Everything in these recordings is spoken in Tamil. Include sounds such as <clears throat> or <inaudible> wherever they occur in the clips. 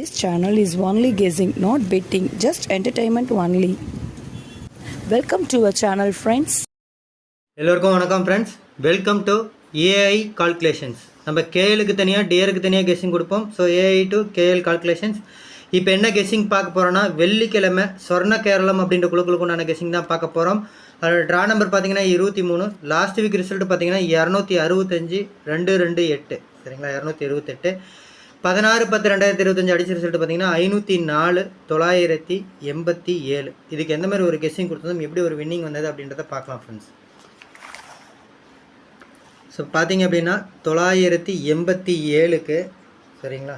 This channel is only guessing, not betting, just entertainment only. Welcome to our channel friends. எல்லோருக்கும் வணக்கம் friends welcome to AI calculations நம்ம கேஎலுக்கு தனியாக டிஏருக்கு தனியாக கெஸ்ஸிங் கொடுப்போம். So AI to KL calculations இப்போ என்ன கெஸ்ஸிங் பார்க்க போகிறோன்னா வெள்ளிக்கிழமை சொர்ண கேரளம் அப்படின்ற குழுக்களுக்குண்டான கெஸ்ஸிங் தான் பார்க்க போகிறோம் அதோட ட்ரா நம்பர் பார்த்தீங்கன்னா இருபத்தி மூணு. லாஸ்ட் வீக் ரிசல்ட் பார்த்தீங்கன்னா இரநூத்தி அறுபத்தஞ்சு ரெண்டு ரெண்டு எட்டு. சரிங்களா? இரநூத்தி இருபத்தெட்டு பதினாறு பத்து ரெண்டாயிரத்தி இருபத்தஞ்சு அடிச்ச ரிசல்ட் பார்த்தீங்கன்னா ஐநூற்றி நாலு தொள்ளாயிரத்தி எண்பத்தி ஏழு. இதுக்கு எந்த மாதிரி ஒரு கெஸ்ஸிங் கொடுத்ததும் எப்படி ஒரு வின்னிங் வந்தது அப்படின்றத பார்க்கலாம் ஃப்ரெண்ட்ஸ் ஸோ பார்த்தீங்க அப்படின்னா தொள்ளாயிரத்தி எண்பத்தி ஏழுக்கு சரிங்களா?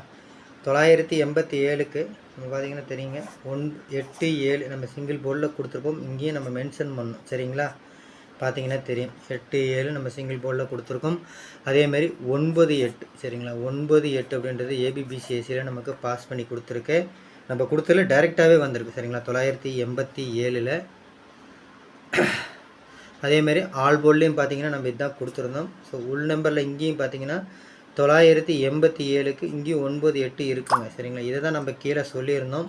தொள்ளாயிரத்தி எண்பத்தி ஏழுக்கு நம்ம பார்த்தீங்கன்னா தெரியுங்க ஒன் எட்டு ஏழு நம்ம சிங்கிள் போர்டில் கொடுத்துருக்கோம் இங்கேயும் நம்ம மென்ஷன் பண்ணோம் சரிங்களா? பார்த்தீங்கன்னா தெரியும். எட்டு ஏழு நம்ம சிங்கிள் போர்டில் கொடுத்துருக்கோம். அதேமாரி ஒன்பது எட்டு சரிங்களா? ஒன்பது எட்டு அப்படின்றது ஏபிபிசிஎஸ்சியில் நமக்கு பாஸ் பண்ணி கொடுத்துருக்கு. நம்ம கொடுத்ததுல டைரெக்டாகவே வந்திருக்கு சரிங்களா? தொள்ளாயிரத்தி எண்பத்தி ஏழில். அதேமாரி ஆல் போர்ட்லேயும் பார்த்தீங்கன்னா நம்ம இதுதான் கொடுத்துருந்தோம். ஸோ உள் நம்பரில் இங்கேயும் பார்த்தீங்கன்னா தொள்ளாயிரத்தி எண்பத்தி ஏழுக்கு இங்கேயும் ஒன்பது எட்டு இருக்குங்க சரிங்களா? இதை தான் நம்ம கீழே சொல்லியிருந்தோம்.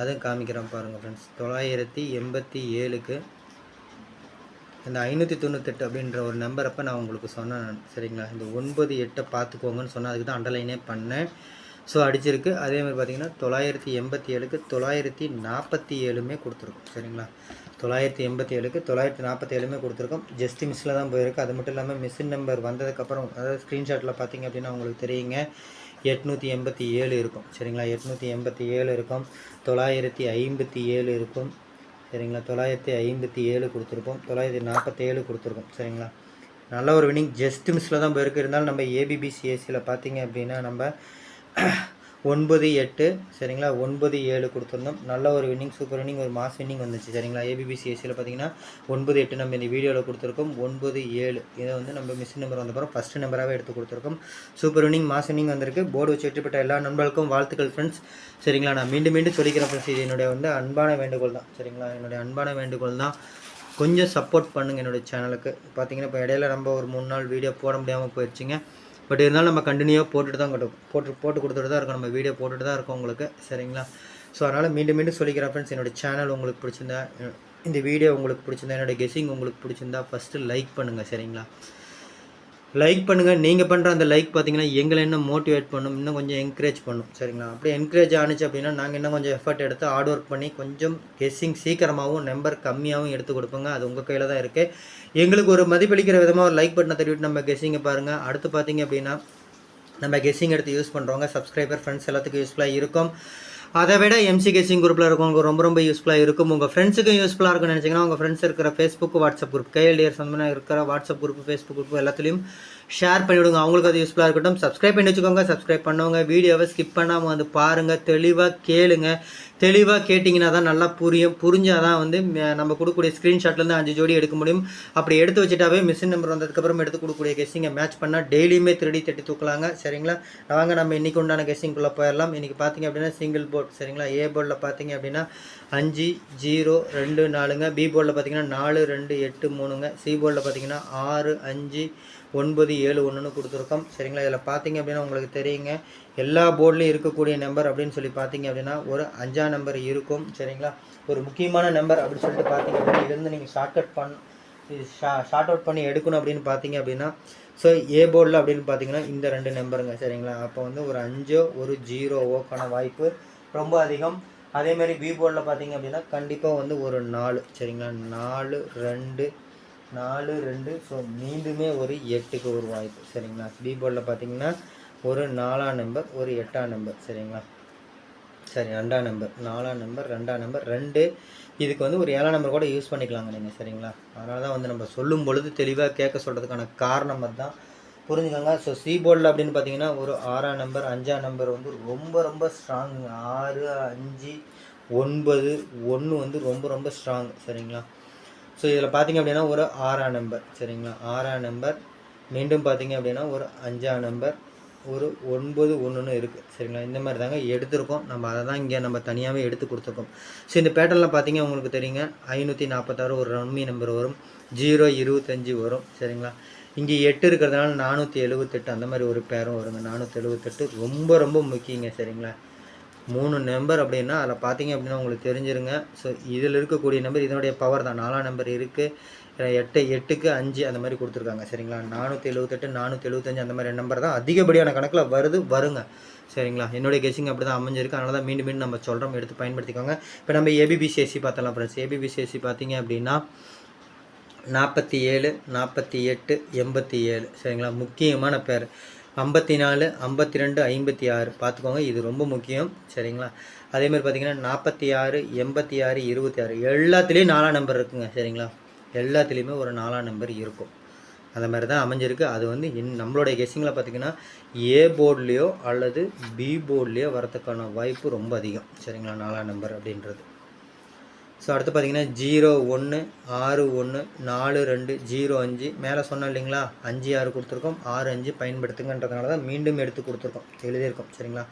அதுவும் காமிக்கிறோம் பாருங்கள் ஃப்ரெண்ட்ஸ் தொள்ளாயிரத்தி எண்பத்தி ஏழுக்கு இந்த ஐநூற்றி தொண்ணூத்தெட்டு அப்படின்ற ஒரு நம்பர் அப்போ நான் உங்களுக்கு சொன்னேன். சரிங்களா? இந்த ஒன்பது எட்டை பார்த்துக்கோங்கன்னு சொன்னால் அதுக்கு தான் அண்டர்லைனே பண்ணேன். ஸோ அடிச்சிருக்கு. அதே மாதிரி பார்த்தீங்கன்னா தொள்ளாயிரத்தி எண்பத்தி ஏழுக்கு தொள்ளாயிரத்தி நாற்பத்தி ஏழுமே கொடுத்துருக்கோம். சரிங்களா? தொள்ளாயிரத்தி எண்பத்தி ஏழுக்கு தொள்ளாயிரத்தி நாற்பத்தி ஏழுமே கொடுத்துருக்கோம். ஜஸ்ட் மிஸ்ஸில் தான் போயிருக்கு. அது மட்டும் இல்லாமல் மிஸ்ஸின் நம்பர் வந்ததுக்கப்புறம் அதாவது ஸ்க்ரீன்ஷாட்டில் பார்த்தீங்க அப்படின்னா உங்களுக்கு தெரியுங்க. எட்நூற்றி எண்பத்தி ஏழு இருக்கும். சரிங்களா? எட்நூற்றி எண்பத்தி ஏழு இருக்கும். தொள்ளாயிரத்தி ஐம்பத்தி ஏழு இருக்கும். சரிங்களா? தொள்ளாயிரத்தி ஐம்பத்தி ஏழு கொடுத்துருக்கோம் தொள்ளாயிரத்தி நாற்பத்தி ஏழு கொடுத்துருக்கோம். சரிங்களா? நல்ல ஒரு வினிங் ஜஸ்ட் மிஸ்ஸில் தான் போயிருக்கு. இருந்தாலும் நம்ம ஏபிபிசிஎஸ்சியில் பார்த்தீங்க அப்படின்னா நம்ம ஒன்பது எட்டு சரிங்களா? ஒன்பது ஏழு கொடுத்துருந்தோம். நல்ல ஒரு வின்னிங் சூப்பர் வின்னிங் ஒரு மாஸ் வின்னிங் வந்துச்சு சரிங்களா? ஏபிபிசிஎஸ்சியில் பார்த்தீங்கன்னா ஒன்பது எட்டு நம்ம இந்த வீடியோவில் கொடுத்துருக்கோம். ஒன்பது ஏழு. இதை வந்து நம்ம மிஸ் நம்பர் வந்தப்பறம் ஃபஸ்ட்டு நம்பராகவே எடுத்து கொடுத்துருக்கோம். சூப்பர் வின்னிங் மாஸ் வின்னிங் வந்திருக்கு. போர்டு வச்சு வெற்றிப்பட்ட எல்லா நண்பர்களுக்கும் வாழ்த்துக்கள் ஃப்ரெண்ட்ஸ் சரிங்களா? நான் மீண்டும் மீண்டும் சொல்லிக்கிறேன் ஃப்ரெண்ட்ஸ் இது என்னுடைய வந்து அன்பான வேண்டுகோள் தான் சரிங்களா? என்னுடைய அன்பான வேண்டுகோள் தான். கொஞ்சம் சப்போர்ட் பண்ணுங்கள் என்னுடைய சேனலுக்கு பார்த்தீங்கன்னா இப்போ இடையில நம்ம ஒரு மூணு நாள் வீடியோ போட முடியாமல் போயிடுச்சுங்க பட் இருந்தாலும் நம்ம கண்டினியூவாக போட்டுட்டு தான் கட்டும் போட்டு போட்டு கொடுத்துட்டு தான் இருக்கோம் நம்ம வீடியோ போட்டுட்டு தான் இருக்கோம் உங்களுக்கு. சரிங்களா? ஸோ அதனால் மீண்டும் மீண்டும் சொல்லிக்கிறேன் ஃப்ரெண்ட்ஸ் என்னோட சேனல் உங்களுக்கு பிடிச்சிருந்தா இந்த வீடியோ உங்களுக்கு பிடிச்சிருந்தா என்னோடய கெஸிங் உங்களுக்கு பிடிச்சிருந்தா ஃபஸ்ட்டு லைக் பண்ணுங்கள் சரிங்களா? லைக் பண்ணுங்கள் நீங்கள் பண்ணுற அந்த லைக் பார்த்தீங்கன்னா எங்களை இன்னும் மோட்டிவேட் பண்ணும். இன்னும் கொஞ்சம் என்கரேஜ் பண்ணும். சரிங்களா? அப்படியே என்கரேஜ் ஆனிச்சு அப்படின்னா நாங்கள் இன்னும் கொஞ்சம் எஃபர்ட் எடுத்து ஹார்ட் ஒர்க் பண்ணி கொஞ்சம் கெஸ்ஸிங் சீக்கிரமாகவும் நம்பர் கம்மியாகவும் எடுத்து கொடுப்போங்க. அது உங்கள் கையில் தான் இருக்குது எங்களுக்கு ஒரு மதிப்பளிக்கிற விதமாக ஒரு லைக் பட்டனை தெரிவிட்டு நம்ம கெஸ்ஸிங்கை பாருங்கள் அடுத்து பார்த்தீங்க அப்படின்னா நம்ம கெஸ்ஸிங் எடுத்து யூஸ் பண்ணுறவங்க சப்ஸ்கிரைபர் ஃப்ரெண்ட்ஸ் எல்லாத்துக்கும் யூஸ்ஃபுல்லாக இருக்கும். அதை விட எம்சி கெஸ்ஸிங் குரூப்பில் இருக்கவங்க ரொம்ப ரொம்ப யூஸ்ஃபுல்லாக இருக்கும். உங்கள் ஃப்ரெண்ட்ஸுக்கும் யூஸ்ஃபுல்லாக இருக்கும்னு நினச்சிங்கன்னா உங்கள் ஃப்ரெண்ட்ஸ் இருக்கிற ஃபேஸ்புக் வாட்ஸ்அப் குரூப் கேஎல்டிஆர் சம்பந்தமாக இருக்கிற வாட்ஸ்அப் குரூப் ஃபேஸ்புக் குரூப் எல்லாத்துலேயும் ஷேர் பண்ணிவிடுங்க. அவங்களுக்கு அது யூஸ்ஃபுல்லாக இருக்கட்டும். சப்ஸ்கிரைப் பண்ணி வச்சுக்கோங்க. சப்ஸ்கிரைப் பண்ணுவோங்க வீடியோவை ஸ்கிப் பண்ணாமல் வந்து பாருங்கள் தெளிவாக கேளுங்க. தெளிவாக கேட்டிங்கன்னா தான் நல்லா புரியும். புரிஞ்சால் தான் வந்து நம்ம கொடுக்கக்கூடிய ஸ்க்ரீன்ஷாட்லேருந்து அஞ்சு ஜோடி எடுக்க முடியும். அப்படி எடுத்து வச்சுட்டாவே மிஷின் நம்பர் வந்ததுக்கப்புறம் எடுத்து கொடுக்கக்கூடிய கெஸ்ஸிங்கை மேட்ச் பண்ணால் டெய்லியுமே திருடி தட்டி தூக்கலாங்க. சரிங்களா? வாங்க நம்ம இன்றைக்கி உண்டான கெஸ்ஸிங்குள்ளே போயிடலாம். இன்றைக்கி பார்த்தீங்க அப்படின்னா சிங்கிள் போர்ட் சரிங்களா? ஏ போர்டில் பார்த்தீங்க அப்படின்னா அஞ்சு ஜீரோ ரெண்டு நாலுங்க. பி போர்டில் பார்த்தீங்கன்னா நாலு ரெண்டு எட்டு மூணுங்க. சி போர்டில் பார்த்தீங்கன்னா ஆறு அஞ்சு ஒன்பது ஏழு ஒன்றுன்னு கொடுத்துருக்கோம். சரிங்களா? இதில் பார்த்தீங்க அப்படின்னா உங்களுக்கு தெரியுங்க. எல்லா போர்ட்லேயும் இருக்கக்கூடிய நம்பர் அப்படின்னு சொல்லி பார்த்தீங்க அப்படின்னா ஒரு அஞ்சாம் நம்பர் இருக்கும். சரிங்களா? ஒரு முக்கியமான நம்பர் அப்படின்னு சொல்லிட்டு பார்த்தீங்க அப்படின்னா இதுலேருந்து நீங்கள் ஷார்ட்கட் பண்ண இது ஷா ஷார்ட் அவுட் பண்ணி எடுக்கணும் அப்படின்னு பார்த்தீங்க அப்படின்னா ஸோ ஏ போர்டில் அப்படின்னு பார்த்தீங்கன்னா இந்த ரெண்டு நம்பருங்க. சரிங்களா? அப்போ வந்து ஒரு அஞ்சோ ஒரு ஜீரோவோக்கான வாய்ப்பு ரொம்ப அதிகம். அதேமாரி பி போர்டில் பார்த்தீங்க அப்படின்னா கண்டிப்பாக வந்து ஒரு நாலு. சரிங்களா? நாலு ரெண்டு நாலு ரெண்டு ஸோ மீண்டுமே ஒரு எட்டுக்கு ஒரு வாய்ப்பு. சரிங்களா? பி போர்டில் பார்த்தீங்கன்னா ஒரு நாலாம் நம்பர் ஒரு எட்டாம் நம்பர் சரிங்களா? சரி ரெண்டாம் நம்பர் நாலாம் நம்பர் ரெண்டாம் நம்பர் ரெண்டு. இதுக்கு வந்து ஒரு ஏழாம் நம்பர் கூட யூஸ் பண்ணிக்கலாங்க நீங்கள் சரிங்களா? அதனால தான் வந்து நம்ம சொல்லும் பொழுது தெளிவாக கேட்க சொல்கிறதுக்கான காரணம் அதுதான். புரிஞ்சுக்கோங்க? ஸோ சி போர்டில் அப்படின்னு பார்த்தீங்கன்னா ஒரு ஆறாம் நம்பர் அஞ்சாம் நம்பர் வந்து ரொம்ப ரொம்ப ஸ்ட்ராங் ஆறு அஞ்சு ஒன்பது ஒன்று வந்து ரொம்ப ரொம்ப ஸ்ட்ராங் சரிங்களா? ஸோ இதில் பார்த்தீங்க அப்படின்னா ஒரு ஆறாம் நம்பர் சரிங்களா? ஆறாம் நம்பர் மீண்டும் பார்த்தீங்க அப்படின்னா ஒரு அஞ்சாம் நம்பர் ஒரு ஒன்பது ஒன்றுன்னு இருக்குது சரிங்களா? இந்த மாதிரி தாங்க எடுத்திருக்கோம். நம்ம அதை தான் இங்கே நம்ம தனியாகவே எடுத்து கொடுத்துருக்கோம். ஸோ இந்த பேட்டர்னில் பார்த்தீங்க உங்களுக்கு தெரியுங்க. ஐநூற்றி நாற்பத்தாறு ஒரு ரம்மி நம்பர் வரும். ஜீரோ இருபத்தஞ்சி வரும் சரிங்களா? இங்கே எட்டு இருக்கிறதுனால நானூற்றி எழுபத்தெட்டு அந்த மாதிரி ஒரு பேரும் வருங்க. நானூற்றி எழுபத்தெட்டு ரொம்ப ரொம்ப முக்கியங்க சரிங்களா? மூணு நம்பர் அப்படின்னா அதில் பார்த்தீங்க அப்படின்னா உங்களுக்கு தெரிஞ்சிருங்க. ஸோ இதில் இருக்கக்கூடிய நம்பர் இதனுடைய பவர் தான். நாலாம் நம்பர் இருக்குது எட்டு எட்டுக்கு அஞ்சு அந்த மாதிரி கொடுத்துருக்காங்க. சரிங்களா? நானூற்றி எழுபத்தெட்டு நானூற்றி எழுபத்தஞ்சு அந்த மாதிரி நம்பர் தான் அதிகப்படியான கணக்கில் வருது வருங்க. சரிங்களா? என்னுடைய கெஸிங் அப்படி தான் அமைஞ்சிருக்கு. அதனால தான் மீண்டும் மீண்டும் நம்ம சொல்கிறோம் எடுத்து பயன்படுத்திக்கோங்க. இப்போ நம்ம ஏபிபிசிஎஸ்சி பார்த்தலாம் ஃப்ரெண்ட்ஸ் ஏபிபிசிஎஸ்சி பார்த்தீங்க அப்படின்னா நாற்பத்தி ஏழு நாற்பத்தி எட்டு எண்பத்தி ஏழு. சரிங்களா? முக்கியமான பேர். ஐம்பத்தி நாலு ஐம்பத்தி ரெண்டு ஐம்பத்தி ஆறு பார்த்துக்கோங்க இது ரொம்ப முக்கியம். சரிங்களா? அதேமாதிரி பார்த்தீங்கன்னா நாற்பத்தி ஆறு எண்பத்தி ஆறு இருபத்தி ஆறு எல்லாத்துலேயும் நாலாம் நம்பர் இருக்குங்க. சரிங்களா? எல்லாத்துலேயுமே ஒரு நாலாம் நம்பர் இருக்கும். அந்த மாதிரி தான் அமைஞ்சிருக்கு. அது வந்து இன் நம்மளுடைய கெஸ்ஸிங்கில் பார்த்தீங்கன்னா ஏ போர்ட்லேயோ அல்லது பி போர்ட்லேயோ வரதுக்கான வாய்ப்பு ரொம்ப அதிகம். சரிங்களா? நாலாம் நம்பர் அப்படின்றது. ஸோ அடுத்து பார்த்தீங்கன்னா ஜீரோ ஒன்று ஆறு ஒன்று நாலு ரெண்டு ஜீரோ அஞ்சு. மேலே சொன்னோம் இல்லைங்களா? அஞ்சு ஆறு கொடுத்துருக்கோம். ஆறு அஞ்சு பயன்படுத்துங்கன்றதுனால தான் மீண்டும் எடுத்து கொடுத்துருக்கோம். எழுதியிருக்கோம் சரிங்களா?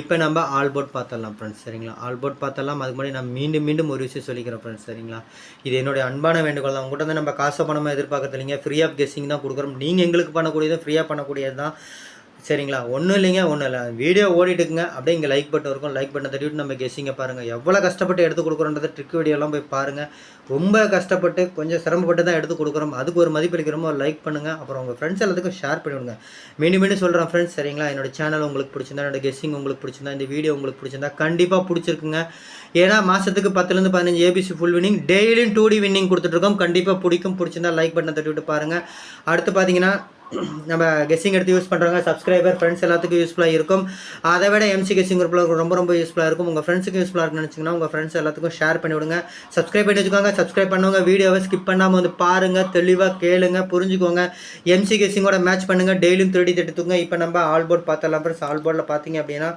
இப்போ நம்ம ஆல்போர்ட் பார்த்துடலாம் ஃப்ரெண்ட்ஸ் சரிங்களா? ஆல்போட் பார்த்தலாம் அதுக்கு முன்னாடி நான் மீண்டும் மீண்டும் ஒரு விஷயம் சொல்லிக்கிறேன் ஃப்ரெண்ட்ஸ் சரிங்களா? இது என்னுடைய அன்பான வேண்டுகோள் தான். உங்கள்கிட்ட வந்து நம்ம காசை பணமாக எதிர்பார்க்கறது இல்லைங்க. ஃப்ரீ ஆஃப் கெஸ்ஸிங் தான் கொடுக்குறோம். நீங்கள் எங்களுக்கு பண்ணக்கூடியது ஃப்ரீயாக பண்ணக்கூடியது தான் சரிங்களா? ஒன்றும் இல்லைங்க ஒன்றும் இல்லை. வீடியோ ஓடிட்டுக்குங்க. அப்படியே இங்கே லைக் பட்டன் இருக்கும். லைக் பட்டன் தட்டிவிட்டு நம்ம கெஸ்ஸிங்க பாருங்கள் எவ்வளோ கஷ்டப்பட்டு எடுத்து கொடுக்குறோன்றத ட்ரிக் வீடியோலாம் போய் பாருங்கள் ரொம்ப கஷ்டப்பட்டு கொஞ்சம் சிரமப்பட்டு தான் எடுத்து கொடுக்குறோம். அதுக்கு ஒரு மதிப்பளிக்கிறோமோ ஒரு லைக் பண்ணுங்கள் அப்புறம் உங்கள் ஃப்ரெண்ட்ஸ் எல்லாத்துக்கும் ஷேர் பண்ணிவிடுங்க. மீண்டும் மீண்டும் சொல்கிறேன் ஃப்ரெண்ட்ஸ் சரிங்களா? என்னோட சேனல் உங்களுக்கு பிடிச்சிருந்தா என்னோட கெஸ்ஸிங் உங்களுக்கு பிடிச்சிருந்தா இந்த வீடியோ உங்களுக்கு பிடிச்சிருந்தா கண்டிப்பாக பிடிச்சிருக்குங்க. ஏன்னா மாதத்துக்கு பத்துலேருந்து பதினஞ்சு ஏபிசி ஃபுல் வின்னிங் டெய்லியும் டூ டி வின்னிங் கொடுத்துட்ருக்கோம் கண்டிப்பாக பிடிக்கும். பிடிச்சிருந்தா லைக் பட்டன் தட்டிவிட்டு பாருங்கள் அடுத்து பார்த்தீங்கன்னா <clears throat> நம்ம கெஸ்ஸிங் எடுத்து யூஸ் பண்ணுறவங்க சப்ஸ்கிரைபர் ஃப்ரெண்ட்ஸ் எல்லாத்துக்கும் யூஸ்ஃபுல்லாக இருக்கும். அதை விட எம்சி கெஸ்ஸிங் குரூப்பில் ரொம்ப ரொம்ப யூஸ்ஃபுல்லாக இருக்கும். உங்கள் ஃப்ரெண்ட்ஸுக்கு யூஸ்ஃபுல்லாக இருக்குன்னு நினச்சிங்கன்னா உங்கள் ஃப்ரெண்ட்ஸ் எல்லாத்துக்கும் ஷேர் பண்ணி விடுங்க. சப்ஸ்கிரைப் பண்ணி வச்சுக்கோங்க. சப்ஸ்கிரைப் பண்ணுவாங்க வீடியோவை ஸ்கிப் பண்ணாமல் வந்து பாருங்கள் தெளிவாக கேளுங்க. புரிஞ்சுக்கோங்க. எம்சி கெஸ்ஸிங்கோட மேட்ச் பண்ணுங்கள் டெய்லியும் திருடி தட்டுத்துங்க இப்போ நம்ம ஆல் போர்ட் பார்த்தலாம் ஃப்ரெண்ட்ஸ் ஆல் போர்டில் பார்த்தீங்க அப்படின்னா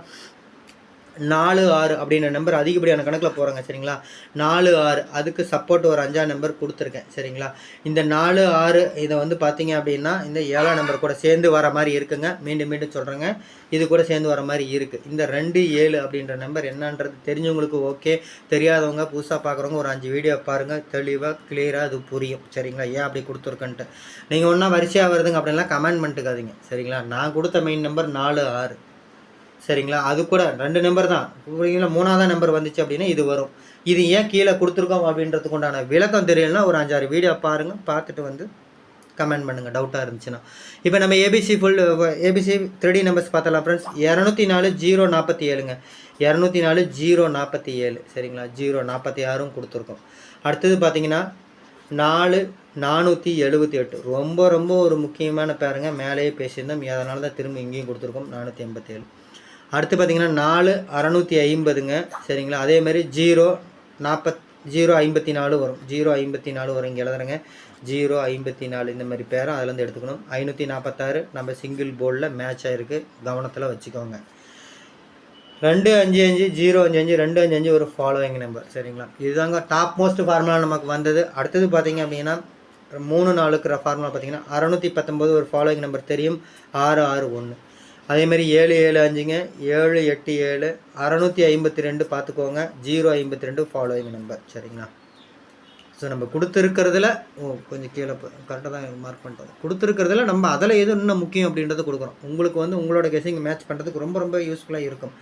நாலு ஆறு அப்படின்ற நம்பர் அதிகப்படியான கணக்கில் போகிறாங்க சரிங்களா? நாலு ஆறு அதுக்கு சப்போர்ட் ஒரு அஞ்சாம் நம்பர் கொடுத்துருக்கேன் சரிங்களா? இந்த நாலு ஆறு இதை வந்து பார்த்தீங்க அப்படின்னா இந்த ஏழாம் நம்பர் கூட சேர்ந்து வர மாதிரி இருக்குங்க. மீண்டும் மீண்டும் சொல்கிறேங்க இது கூட சேர்ந்து வர மாதிரி இருக்குது இந்த ரெண்டு ஏழு அப்படின்ற நம்பர் என்னன்றது தெரிஞ்சவங்களுக்கு ஓகே தெரியாதவங்க புதுசாக பார்க்குறவங்க ஒரு அஞ்சு வீடியோ பாருங்கள் தெளிவாக கிளியராக அது புரியும் சரிங்களா? ஏன் அப்படி கொடுத்துருக்கன்ட்டு. நீங்கள் ஒன்றா வரிசையாக வருதுங்க அப்படின்லாம் கமெண்ட் பண்ணிட்டுக்காதீங்க சரிங்களா? நான் கொடுத்த மெயின் நம்பர் நாலு ஆறு. சரிங்களா? அது கூட ரெண்டு நம்பர் தான். புரியுங்களா மூணாவது நம்பர் வந்துச்சு அப்படின்னா இது வரும். இது ஏன் கீழே கொடுத்துருக்கோம் அப்படின்றதுக்கு உண்டான விளக்கம் தெரியலனா ஒரு அஞ்சாறு வீடியோ பாருங்கள் பார்த்துட்டு வந்து கமெண்ட் பண்ணுங்கள் டவுட்டாக இருந்துச்சுன்னா. இப்போ நம்ம ABC full ABC three numbers பார்த்தலாம் ஃப்ரெண்ட்ஸ் இரநூத்தி நாலு ஜீரோ நாற்பத்தி ஏழுங்க. இரநூத்தி நாலு ஜீரோ நாற்பத்தி ஏழு. சரிங்களா? ஜீரோ நாற்பத்தி ஆறும் கொடுத்துருக்கோம். அடுத்தது பார்த்தீங்கன்னா நாலு நானூற்றி எழுபத்தி எட்டு. ரொம்ப ரொம்ப ஒரு முக்கியமான பேருங்க மேலேயே பேசியிருந்தோம். அதனால தான் திரும்ப இங்கேயும் கொடுத்துருக்கோம். நானூற்றி எண்பத்தி ஏழு. அடுத்து பார்த்தீங்கன்னா நாலு அறநூற்றி ஐம்பதுங்க. சரிங்களா? அதே மாதிரி ஜீரோ நாற்பத் ஜீரோ ஐம்பத்தி நாலு வரும். ஜீரோ ஐம்பத்தி நாலு வரும். இங்கே எழுதுறேங்க. ஜீரோ ஐம்பத்தி நாலு இந்த மாதிரி பேரும் அதுலேருந்து எடுத்துக்கணும். ஐநூற்றி நாற்பத்தாறு நம்ம சிங்கிள் போர்டில் மேட்ச் ஆகிருக்கு கவனத்தில் வச்சுக்கோங்க. ரெண்டு அஞ்சு அஞ்சு ஜீரோ அஞ்சு அஞ்சு ரெண்டு அஞ்சு அஞ்சு ஒரு ஃபாலோவிங் நம்பர் சரிங்களா? இதுதாங்க டாப் மோஸ்ட் ஃபார்முலா நமக்கு வந்தது. அடுத்தது பார்த்தீங்க அப்படின்னா மூணு நாளுக்குற ஃபார்முலா பார்த்தீங்கன்னா அறநூற்றி பத்தொம்போது ஒரு ஃபாலோவிங் நம்பர் தெரியும். ஆறு ஆறு ஒன்று அதேமாதிரி ஏழு ஏழு அஞ்சுங்க ஏழு எட்டு ஏழு அறநூற்றி ஐம்பத்தி ரெண்டு பார்த்துக்கோங்க. ஜீரோ ஐம்பத்தி ரெண்டு ஃபாலோயிங் நம்பர் சரிங்களா? ஸோ நம்ம கொடுத்துருக்கிறதுல ஓ கொஞ்சம் கீழே கரெக்டாக தான் மார்க் பண்ணுறது கொடுத்துருக்கிறதுல நம்ம அதில் எது இன்னும் முக்கியம் அப்படின்றத கொடுக்குறோம். உங்களுக்கு வந்து உங்களோட கெஸிங் மேட்ச் பண்ணுறதுக்கு ரொம்ப ரொம்ப யூஸ்ஃபுல்லாக இருக்கும்.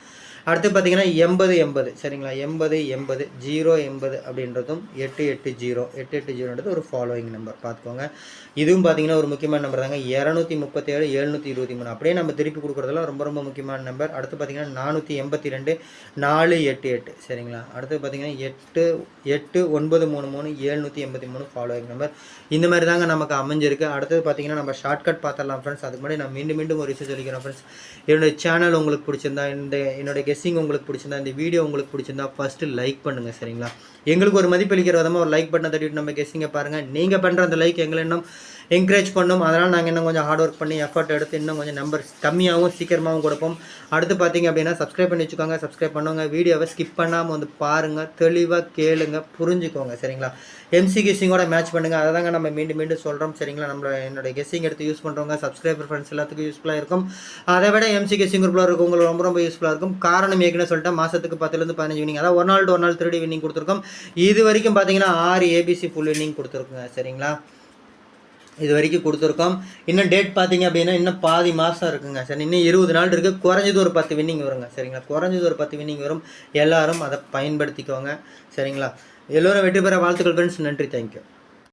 அடுத்து பார்த்தீங்கன்னா எண்பது எண்பது சரிங்களா? எண்பது எண்பது ஜீரோ எண்பது அப்படின்றதும் எட்டு எட்டு ஜீரோ எட்டு எட்டு ஜீரோன்றது ஒரு ஃபாலோயிங் நம்பர் பார்த்துக்கோங்க. இதுவும் பார்த்தீங்கன்னா ஒரு முக்கியமான நம்பர் தாங்க. இரநூத்தி முப்பத்தேழு எழுநூற்றி இருபத்தி மூணு. அப்படியே நம்ம திருப்பி கொடுக்குறதெல்லாம் ரொம்ப ரொம்ப முக்கியமான நம்பர் அடுத்து பார்த்தீங்கன்னா நானூற்றி எண்பத்தி ரெண்டு நாலு எட்டு எட்டு சரிங்களா? அடுத்து பார்த்தீங்கன்னா எட்டு எட்டு ஒன்பது மூணு மூணு ஏழ்நூற்றி எண்பத்தி மூணு ஃபாலோயிங் நம்பர் இந்த மாதிரி தாங்க நமக்கு அமைஞ்சிருக்கு. அடுத்தது பார்த்தீங்கன்னா நம்ம ஷார்ட்கட் பார்த்துடலாம் ஃப்ரெண்ட்ஸ் அதுக்கு முன்னாடி நான் மீண்டும் மீண்டும் ஒரு விஷயம் சொல்லிக்கிறேன் ஃப்ரெண்ட்ஸ் என்னுடைய சேனல் உங்களுக்கு பிடிச்சிருந்தா இந்த என்னுடைய கெஸ்ஸிங் உங்களுக்கு பிடிச்சிருந்தா இந்த வீடியோ உங்களுக்கு பிடிச்சிருந்தா ஃபஸ்ட்டு லைக் பண்ணுங்கள் சரிங்களா? எங்களுக்கு ஒரு மதிப்பளிக்கிற விதமாக ஒரு லைக் பட்டனை தட்டிட்டு நம்ம கெஸ்ஸிங்கை பாருங்கள் நீங்கள் பண்ணுற அந்த லைக் எங்களை இன்னும் என்கரேஜ் பண்ணும். அதனால் நாங்கள் இன்னும் கொஞ்சம் ஹார்ட் ஒர்க் பண்ணி எஃபர்ட் எடுத்து இன்னும் கொஞ்சம் நம்பர் கம்மியாகவும் சீக்கிரமாகவும் கொடுப்போம். அடுத்து பார்த்தீங்க அப்படின்னா சப்ஸ்கிரைப் பண்ணி வச்சுக்கோங்க. சப்ஸ்கிரைப் பண்ணுவோங்க வீடியோவை ஸ்கிப் பண்ணாமல் வந்து பாருங்கள் தெளிவாக கேளுங்க. புரிஞ்சுக்கோங்க. சரிங்களா? எம்சி கெஸ்ஸிங்கோட மேட்ச் பண்ணுங்கள் அதை தாங்க நம்ம மீண்டும் மீண்டும் சொல்கிறோம் சரிங்களா? நம்மளோட என்னோட கெஸ்ஸிங் எடுத்து யூஸ் பண்ணுறவங்க சப்ஸ்கிரைபர் ஃப்ரெண்ட்ஸ் எல்லாத்துக்கும் யூஸ்ஃபுல்லாக இருக்கும். அதை விட எம்சி கெஸ்ஸிங் குரூப்பில் இருக்கவங்களுக்கு ரொம்ப ரொம்ப யூஸ்ஃபுல்லாக இருக்கும். காரணம் ஏற்கனவே சொல்லிட்டேன். மாதத்துக்கு பத்துலேருந்து பதினஞ்சு வினிங் அதாவது ஒரு நாள் ஒரு நாள் திருடி வினிங் கொடுத்துருக்கோம். இது வரைக்கும் பார்த்தீங்கன்னா ஆறு ஏபிசி ஃபுல் வினிங் கொடுத்துருக்குங்க. சரிங்களா? இது வரைக்கும் கொடுத்துருக்கோம். இன்னும் டேட் பார்த்தீங்க அப்படின்னா இன்னும் பாதி மாதம் இருக்குங்க. சரி இன்னும் இருபது நாள் இருக்குது குறைஞ்சது ஒரு பத்து வின்னிங் வருங்க. சரிங்களா? குறைஞ்சது ஒரு பத்து வின்னிங் வரும். எல்லோரும் அதை பயன்படுத்திக்கோங்க. சரிங்களா? எல்லோரும் வெற்றி பெற வாழ்த்துக்கள் ஃப்ரெண்ட்ஸ் நன்றி. தேங்க்யூ